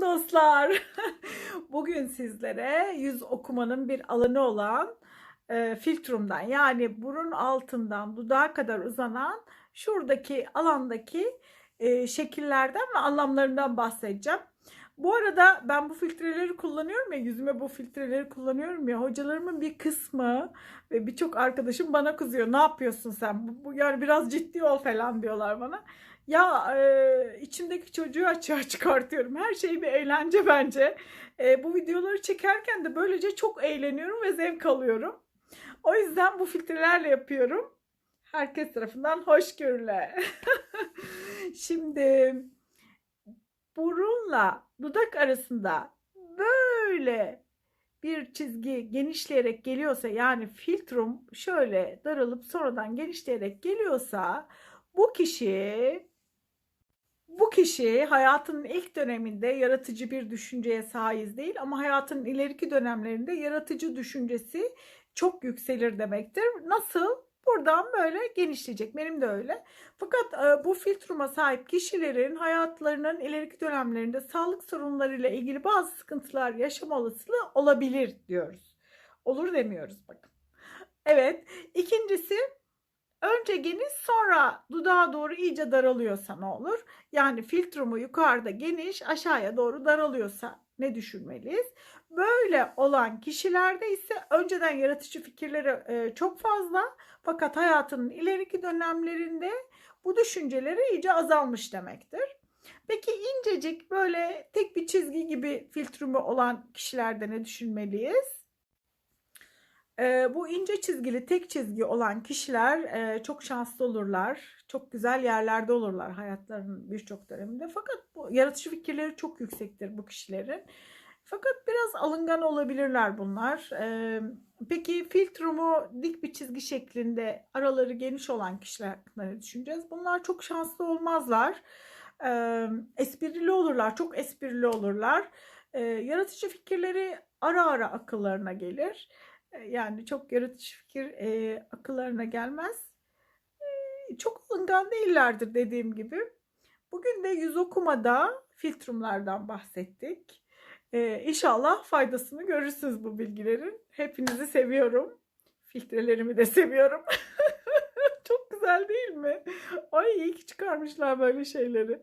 Dostlar. Bugün sizlere yüz okumanın bir alanı olan e, filtrumdan yani burun altından dudağa kadar uzanan şuradaki alandaki e, şekillerden ve anlamlarından bahsedeceğim. Bu arada ben bu filtreleri kullanıyorum ya yüzüme bu filtreleri kullanıyorum ya hocalarımın bir kısmı ve birçok arkadaşım bana kızıyor. Ne yapıyorsun sen? Bu, yani biraz ciddi ol falan diyorlar bana. Ya e, içimdeki çocuğu açığa çıkartıyorum. Her şey bir eğlence bence. E, bu videoları çekerken de böylece çok eğleniyorum ve zevk alıyorum. O yüzden bu filtrelerle yapıyorum. Herkes tarafından hoşgörüle. Şimdi burunla dudak arasında böyle bir çizgi genişleyerek geliyorsa yani filtrum şöyle daralıp sonradan genişleyerek geliyorsa bu kişi bu kişi hayatının ilk döneminde yaratıcı bir düşünceye sahip değil ama hayatının ileriki dönemlerinde yaratıcı düşüncesi çok yükselir demektir. Nasıl? Buradan böyle genişleyecek. Benim de öyle. Fakat e, bu filtruma sahip kişilerin hayatlarının ileriki dönemlerinde sağlık sorunlarıyla ilgili bazı sıkıntılar yaşama olasılığı olabilir diyoruz. Olur demiyoruz bakın. Evet. İkincisi önce geniş sonra dudağa doğru iyice daralıyorsa ne olur? Yani filtrumu yukarıda geniş aşağıya doğru daralıyorsa ne düşünmeliyiz? Böyle olan kişilerde ise önceden yaratıcı fikirleri e, çok fazla fakat hayatının ileriki dönemlerinde bu düşünceleri iyice azalmış demektir. Peki incecik böyle tek bir çizgi gibi filtrumu olan kişilerde ne düşünmeliyiz? E, bu ince çizgili tek çizgi olan kişiler e, çok şanslı olurlar. Çok güzel yerlerde olurlar hayatlarının birçok döneminde. Fakat bu yaratıcı fikirleri çok yüksektir bu kişilerin. Fakat biraz alıngan olabilirler bunlar. Ee, peki filtrumu dik bir çizgi şeklinde araları geniş olan kişiler hakkında ne düşüneceğiz? Bunlar çok şanslı olmazlar. Ee, esprili olurlar, çok esprili olurlar. Ee, yaratıcı fikirleri ara ara akıllarına gelir. Yani çok yaratıcı fikir e, akıllarına gelmez. Ee, çok alıngan değillerdir dediğim gibi. Bugün de yüz okumada filtrumlardan bahsettik. Ee, inşallah faydasını görürsünüz bu bilgilerin. Hepinizi seviyorum. Filtrelerimi de seviyorum. Çok güzel değil mi? Ay iyi ki çıkarmışlar böyle şeyleri.